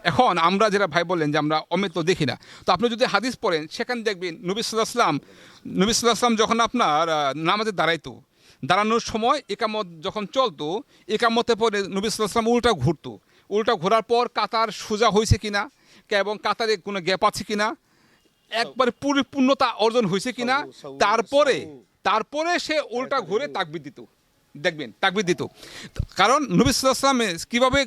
এখন আমরা যেটা ভাই বললেন যে আমরা অমৃত দেখি না তো আপনি যদি হাদিস পড়েন সেখানে দেখবেন নবী সাল্লাহ আসলাম নবী সাল্লাহ আসলাম যখন আপনার নামাজে দাঁড়াইতো দাঁড়ানোর সময় একামত যখন চলতো একামতে পরে নবী সাল্লাহ উল্টা ঘুরতো। উল্টা ঘোরার পর কাতার সোজা হয়েছে কিনা কে- এবং কাতারে কোনো গ্যাপ আছে কিনা একবারে পরিপূর্ণতা অর্জন হয়েছে কিনা তারপরে তারপরে সে উল্টা ঘুরে তাকবিদ দিত। দেখবেন, তাকবির দিত। কারণ নবী সাল্লামে কীভাবে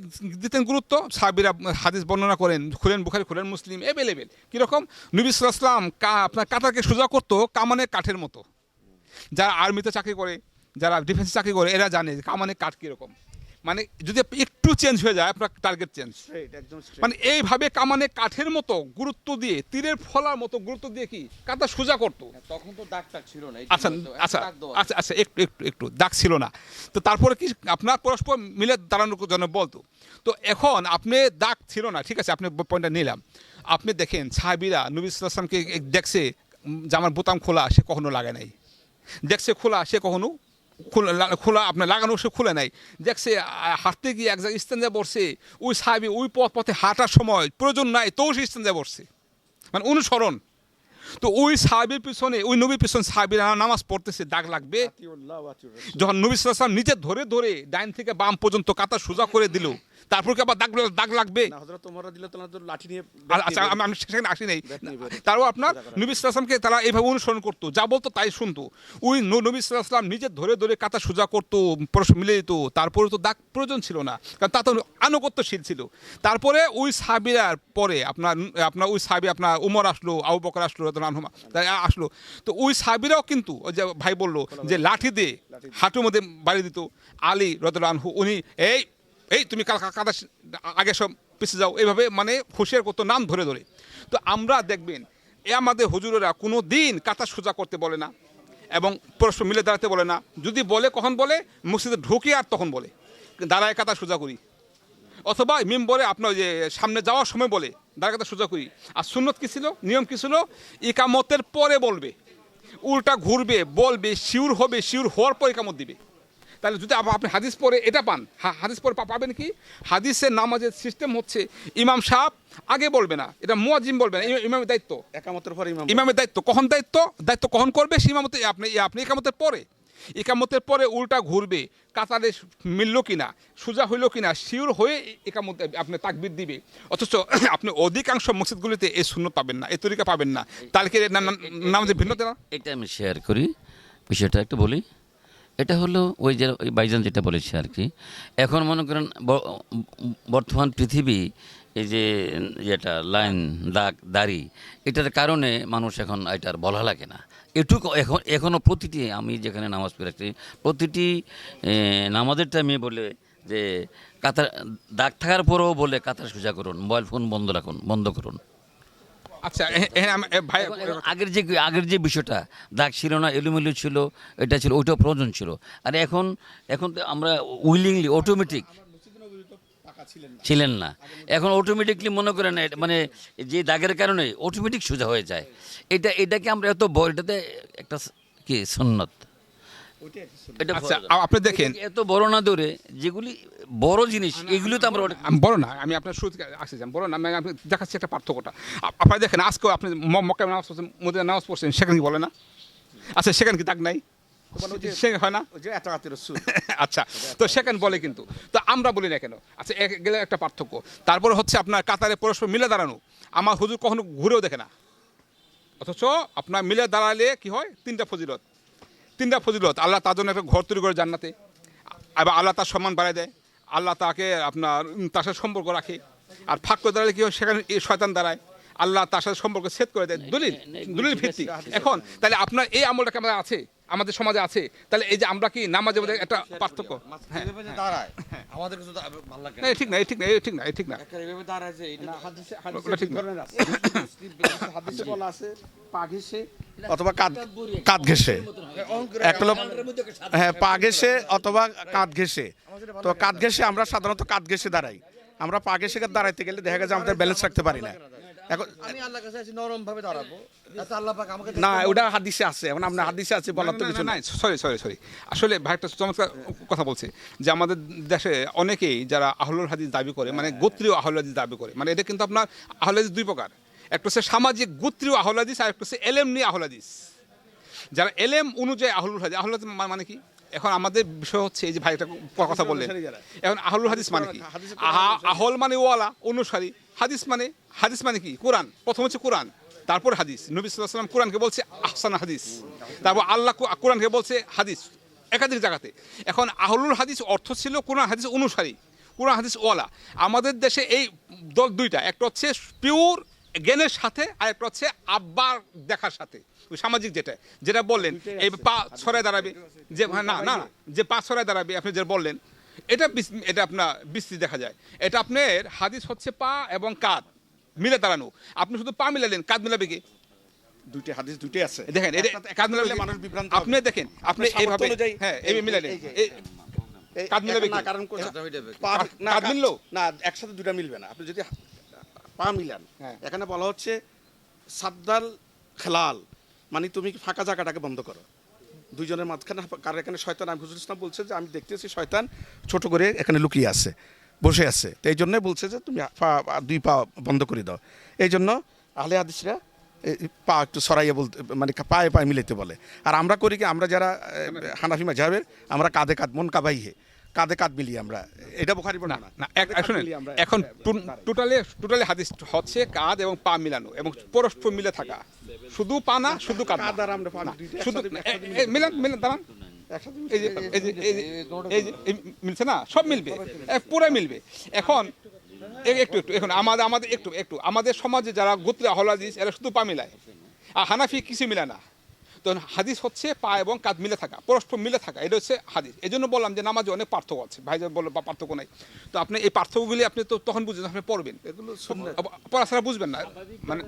দিতেন গুরুত্ব? সাবিরা হাদিস বর্ণনা করেন, খুলেন বুখারি, খুলেন মুসলিম এভেলেবেল কীরকম? নবী সাল্লাম কা, আপনার কাতারকে সোজা করতো কামানের কাঠের মতো। যারা আর্মিতে চাকরি করে, যারা ডিফেন্সে চাকরি করে, এরা জানে কামানের কামানে কাঠ কীরকম। মানে যদি একটু চেঞ্জ হয়ে যায় আপনার টার্গেট চেঞ্জ মানে এইভাবে কামানে কাঠের মতো গুরুত্ব দিয়ে তীরের ফলার মতো গুরুত্ব দিয়ে কি? কাতা সোজা করতো। তখন তো দাগ ছিল না আচ্ছা আচ্ছা আচ্ছা আচ্ছা একটু একটু একটু দাগ ছিল না। তো তারপরে কি আপনার পরস্পর মিলে দাঁড়ানোর জন্য বলতো। তো এখন আপনি দাগ ছিল না ঠিক আছে আপনি পয়েন্টটা নিলাম। আপনি দেখেন সাহাবিরা নবী ইসলামকে দেখছে উম, জামার বোতাম খোলা সে কখনো লাগে নাই। দেখছে খোলা সে কখনো খোলা আপনার লাগানো সে খুলে নাই। দেখছে হাঁটতে গিয়ে এক জায়গায় স্ট্যান্ডে বসছে ওই সাহাবি ওই পথ পথে হাঁটার সময় প্রয়োজন নাই তো সে স্ট্যান্ডে বসছে। মানে অনুসরণ। তো ওই সাহাবির পিছনে ওই নবীর পিছনে সাহাবির নামাজ পড়তেছে দাগ লাগবে। যখন নবী সাল্লাম নিজে ধরে ধরে ডাইন থেকে বাম পর্যন্ত কাতা সোজা করে দিল তারপর কি আবার দাগ দাগ লাগবে? লাঠি নিয়ে আচ্ছা আমি সেখানে আসি নাই। আপনার। নবী সাল্লামকে তারা এইভাবে অনুসরণ করতো। যা বলতো তাই শুনতো। ওই নবী সাল্লাম নিজে ধরে ধরে কাতা সোজা করতো মিলে দিত। তারপরে তো দাগ প্রয়োজন ছিল না। কারণ তা তো আনুগত্যশীল ছিল। তারপরে ওই সাবিরার পরে আপনার আপনার ওই সাবি আপনার উমর আসলো আবু বকর আসলো রানহুমা আসলো। তো ওই সাবিরাও কিন্তু ওই যে ভাই বলল যে লাঠি দিয়ে হাঁটুর মধ্যে বাড়ি দিত। আলী রদরানহু উনি এই এই তুমি কাল কাদা আগে সব পিছিয়ে যাও। এইভাবে মানে হুঁশিয়ার করতো, নাম ধরে ধরে। তো আমরা দেখবেন, এ আমাদের হুজুরেরা কোনো দিন কাতা সোজা করতে বলে না এবং পরস্পর মিলে দাঁড়াতে বলে না। যদি বলে, কখন বলে? মসজিদে ঢুকি আর তখন বলে। দাঁড়ায় কাতা সোজা করি। অথবা মিম বলে আপনার যে সামনে যাওয়ার সময় বলে, দাঁড়ায় কাতা সোজা করি। আর সুন্নত কী ছিল? নিয়ম কী ছিল? ইকামতের পরে বলবে। উল্টা ঘুরবে, বলবে, শিউর হবে, শিউর হওয়ার পর ইকামত দিবে। তাহলে যদি আপনি হাদিস পরে এটা পান হা- হাদিস পরে পাবেন কি হাদিসের নামাজের সিস্টেম হচ্ছে ইমাম সাহেব আগে বলবে না এটা মুয়াজিম বলবে না ইমামের দায়িত্ব একামতের পরে ইমাম ইমামের দায়িত্ব কখন দায়িত্ব দায়িত্ব কখন করবে সে ইমামতে আপনি আপনি একামতের পরে একামতের পরে উল্টা ঘুরবে কাতারে মিললো কিনা সোজা হইল কিনা শিওর হয়ে একামত আপনি তাকবির দিবে অথচ আপনি অধিকাংশ মসজিদগুলিতে এই শূন্য পাবেন না এই তরিকা পাবেন না তাহলে কি নাম নামাজের ভিন্নতা না এটা আমি শেয়ার করি বিষয়টা একটু বলি এটা হলো ওই যে ওই বাইজান যেটা বলেছে আর কি। এখন মনে করেন বর্তমান পৃথিবী এই যে যেটা লাইন, দাগ, দাড়ি, এটার কারণে মানুষ এখন এটার বলা লাগে না। এটুকু এখন এখনও প্রতিটি, আমি যেখানে নামাজ পড়েছি প্রতিটি নামাজের টাইমে বলে যে কাতার, দাগ থাকার পরেও বলে কাতার সোজা করুন, মোবাইল ফোন বন্ধ রাখুন, বন্ধ করুন। আচ্ছা ভাই আগের যে আগের যে বিষয়টা দাগ ছিল না এলোমেলো ছিল এটা ছিল ওইটা প্রয়োজন ছিল। আর এখন এখন তো আমরা উইলিংলি অটোমেটিক ছিলেন না। এখন অটোমেটিকলি মনে করেন মানে যে দাগের কারণে অটোমেটিক সোজা হয়ে যায়। এটা এটাকে আমরা এত বড় এটাতে একটা কি সন্ন্যত। আচ্ছা আপনি দেখেন এত বড় না ধরে যেগুলি বড় জিনিস এগুলো তো আমরা আমি বড় না আমি আপনার শুরু যান বড় না আমি আপনি দেখাচ্ছি একটা পার্থক্যটা। আপ- আপনারা দেখেন আজকেও আপনি ম- মক্কায় নামাজ পড়ছেন মদিনা নামাজ পড়ছেন সেখানে কি বলে না? আচ্ছা সেখানে কি দাগ নাই? সেখানে হয় না? আচ্ছা তো সেখানে বলে কিন্তু। তো আমরা বলি না কেন? আচ্ছা এক- গেলে একটা পার্থক্য। তারপরে হচ্ছে আপনার কাতারে পরস্পর মিলে দাঁড়ানো। আমার হুজুর কখনো ঘুরেও দেখে না। অথচ আপনার মিলে দাঁড়ালে কি হয়? তিনটা ফজিলত। তিনটা ফজিলত, আল্লাহ তার জন্য একটা ঘর তৈরি করে জান্নাতে। আবার আল্লাহ তার সম্মান বাড়ায় দেয়, আল্লাহ তাকে আপনার তার সাথে সম্পর্ক রাখে। আর ফাঁক করে দাঁড়ালে কী হয়? সেখানে শয়তান দাঁড়ায়। আল্লাহ তার সাথে সম্পর্ক সেট করে দেয় দলিল। দলিল ভিত্তি এখন তাহলে আপনার এই আমলটা কেমন আছে আমাদের সমাজে আছে। তাহলে এই যে আমরা কি নামাজে মধ্যে একটা পার্থক্য? হ্যাঁ। আমাদের কাছে ভালো লাগে না, ঠিক না ঠিক না ঠিক না ঠিক না। হাদিসে- বলা। আছে পা অথবা কাঁধ কাঁধ একটা হ্যাঁ। পা অথবা কাঁধ তো কাঁধ আমরা সাধারণত কাঁধ ঘেঁষে দাঁড়াই। আমরা পা ঘেঁষে দাঁড়াইতে গেলে দেখা গেছে আমাদের ব্যালেন্স রাখতে পারি না। এখন আমি আল্লাহর কাছে আছি নরম ভাবে দাঁড়াবো। যাতে আল্লাহ পাক আমাকে না ওটা হাদিসে আছে এখন আপনার হাদিসে আছে বলার তো কিছু নাই। সরি সরি সরি আসলে ভাই একটা চমৎকার কথা বলছে যে আমাদের দেশে অনেকেই যারা আহলুল হাদিস দাবি করে মানে গোত্রীয় আহলুল হাদিস দাবি করে মানে এটা কিন্তু আপনার আহলুল হাদিস দুই প্রকার। একটা হচ্ছে সামাজিক গোত্রীয় আহলুল হাদিস আর একটা হচ্ছে এলেম নিয়ে আহলুল হাদিস। যারা এলেম অনুযায়ী আহলুল হাদিস আহলুল হাদিস মানে কি? এখন আমাদের বিষয় হচ্ছে এই যে ভাই একটা কথা বললেন এখন আহলুল হাদিস মানে কি? আহল মানে ওয়ালা অনুসারী। হাদিস মানে হাদিস মানে কি? কোরআন। প্রথম হচ্ছে কোরআন তারপর হাদিস। নবী সাল্লাম কোরআনকে বলছে আহসান হাদিস। তারপর আল্লাহ কোরআনকে বলছে হাদিস একাধিক জায়গাতে। এখন আহলুল হাদিস অর্থ ছিল কোরআন হাদিস অনুসারী কোরআন হাদিস ওয়ালা। আমাদের দেশে এই দল দুইটা একটা হচ্ছে পিওর জ্ঞানের সাথে আর একটা হচ্ছে আব্বার দেখার সাথে। ওই সামাজিক যেটা যেটা বললেন এই পা ছড়ায় দাঁড়াবে যে না না না যে পা ছড়ায় দাঁড়াবে আপনি যে বললেন এটা এটা আপনার বিস্তৃতি দেখা যায়। এটা আপনার হাদিস হচ্ছে পা এবং কাঁধ মিলে দাঁড়ানো। আপনি শুধু পা মিলালেন কাঁধ মিলাবে কি? দুইটি হাদিস দুইটাই আছে। দেখেন এটা কাঁধ মিলাবে মানুষ বিভ্রান্ত আপনি দেখেন আপনি এইভাবে হ্যাঁ এই- মিলালেন। কাঁধ মিলাবে না কারণ না, কাঁধ মিললো? না একসাথে দুটা মিলবে না। আপনি যদি পা মিলান হ্যাঁ। এখানে বলা হচ্ছে সাদ্দাল খেলাল মানে তুমি ফাঁকা জায়গাটাকে বন্ধ করো। দুইজনের মাঝখানে, কার এখানে শয়তান? আমি হুজুর ইসলাম বলছে যে, আমি দেখতেছি শয়তান ছোট করে এখানে লুকিয়ে আছে, বসে আছে। তো এই জন্যই বলছে যে, তুমি পা, দুই পা বন্ধ করে দাও। এই জন্য আহলে হাদিসরা পা একটু সরাইয়ে বলতে মানে পায়ে পায়ে মিলেতে বলে। আর আমরা করি কি, আমরা যারা হানাফি মাঝাবের আমরা কাঁধে কাঁধ, মন কাবাইহে। কাঁধে কাঁধ মিলিয়ে আমরা এটা বোখারি না না এখন। টোটালি টোটালি হাদিস হচ্ছে কাঁধ এবং পা মিলানো এবং পরস্পর মিলে থাকা। শুধু পা না শুধু কাঁধ। আর আমরা পা শুধু মিলান মিলান দাঁড়ান। এই যে এই যে এই যে এই যে মিলছে না? সব মিলবে। এ, পুরাই মিলবে। এখন একটু একটু এখন আমাদের আমাদের একটু একটু। আমাদের সমাজে যারা গোত্রে হলাদিস এরা শুধু পা মিলায়। আর হানাফি কিছু মিলায় না। তো হাদিস হচ্ছে পা এবং কাঁধ মিলে থাকা পরস্পর মিলে থাকা এটা হচ্ছে হাদিস। এই জন্য বললাম যে নামাজে অনেক পার্থক্য আছে ভাই বলল বা পার্থক্য নাই। তো আপনি এই পার্থক্যগুলি আপনি তো তখন বুঝবেন আপনি পড়বেন। এগুলো পড়া ছাড়া বুঝবেন না। মানে